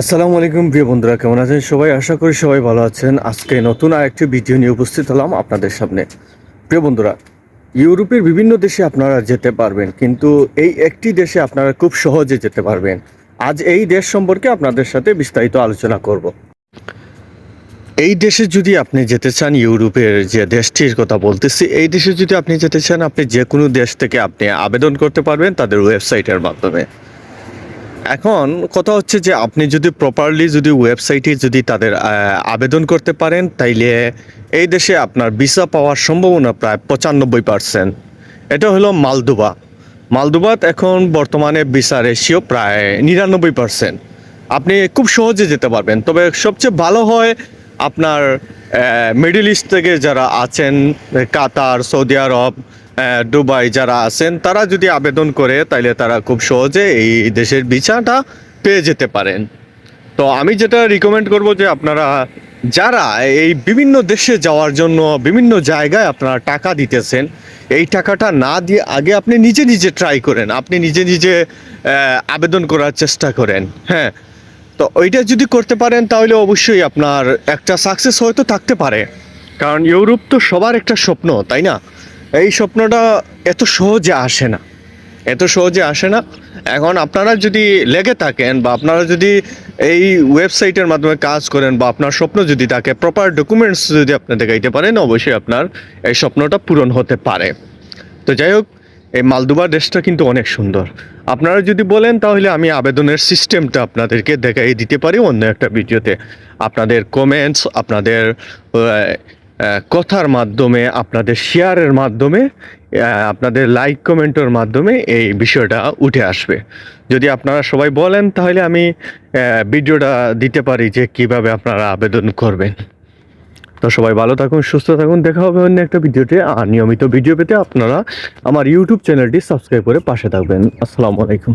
আসসালামু আলাইকুম, প্রিয় বন্ধুরা, কেমন আছেন সবাই? আশা করি সবাই ভালো আছেন। আজকে নতুন আরেকটি ভিডিও নিয়ে উপস্থিত হলাম আপনাদের সামনে। প্রিয় বন্ধুরা, ইউরোপের বিভিন্ন দেশে আপনারা যেতে পারবেন, কিন্তু এই একটি দেশে আপনারা খুব সহজে যেতে পারবেন। আজ এই দেশ সম্পর্কে আপনাদের সাথে বিস্তারিত আলোচনা করব। এই দেশে যদি আপনি যেতে চান, ইউরোপের যে দেশটির কথা বলতেছি, এই দেশে যদি আপনি যেতে চান, আপনি যে কোনো দেশ থেকে আপনি আবেদন করতে পারবেন তাদের ওয়েবসাইটের মাধ্যমে। এখন কথা হচ্ছে যে আপনি যদি প্রপারলি যদি ওয়েবসাইটে যদি তাদের আবেদন করতে পারেন, তাইলে এই দেশে আপনার ভিসা পাওয়ার সম্ভাবনা প্রায় পঁচানব্বই পার্সেন্ট এটা হলো মালদোবা। মালদোবাত এখন বর্তমানে ভিসা রেশিও প্রায় নিরানব্বই পার্সেন্ট আপনি খুব সহজে যেতে পারবেন। তবে সবচেয়ে ভালো হয় আপনার মিডল ইস্ট থেকে যারা আছেন, কাতার, সৌদি আরব দুবাই যারা আছেন, তারা যদি আবেদন করে, তাইলে তারা খুব সহজে এই দেশের ভিসাটা পেয়ে যেতে পারেন। তো আমি যেটা রিকমেন্ড করব যে আপনারা যারা এই বিভিন্ন দেশে যাওয়ার জন্য বিভিন্ন জায়গায় আপনারা টাকা দিতেছেন, এই টাকাটা না দিয়ে আগে আপনি নিজে নিজে ট্রাই করেন। আপনি নিজে নিজে আবেদন করার চেষ্টা করেন। হ্যাঁ তো ওইটা যদি করতে পারেন, তাহলে অবশ্যই আপনার একটা সাকসেস হয়তো থাকতে পারে। কারণ ইউরোপ তো সবার একটা স্বপ্ন, তাই না? এই স্বপ্নটা এত সহজে আসে না। এত সহজে আসে না। এখন আপনারা যদি লেগে থাকেন বা আপনারা যদি এই ওয়েবসাইটের মাধ্যমে কাজ করেন বা আপনার স্বপ্ন যদি থাকে প্রপার ডকুমেন্টস যদি আপনি দেখাইতে পারেন, অবশ্যই আপনার এই স্বপ্নটা পূরণ হতে পারে। তো যাই হোক, এই মালদোবা দেশটা কিন্তু অনেক সুন্দর। আপনারা যদি বলেন, তাহলে আমি আবেদনের সিস্টেমটা আপনাদেরকে দেখাই দিতে পারি অন্য একটা ভিডিওতে। আপনাদের কমেন্টস আপনাদের কথার মাধ্যমে, আপনাদের শেয়ারের মাধ্যমে আপনাদের লাইক কমেন্টের মাধ্যমে এই বিষয়টা উঠে আসবে। যদি আপনারা সবাই বলেন, তাহলে আমি ভিডিওটা দিতে পারি যে কীভাবে আপনারা আবেদন করবেন। তো সবাই ভালো থাকুন, সুস্থ থাকুন। দেখা হবে অন্য একটা ভিডিওতে। আর নিয়মিত ভিডিও পেতে আপনারা আমার ইউটিউব চ্যানেলটি সাবস্ক্রাইব করে পাশে থাকবেন। আসসালামু আলাইকুম।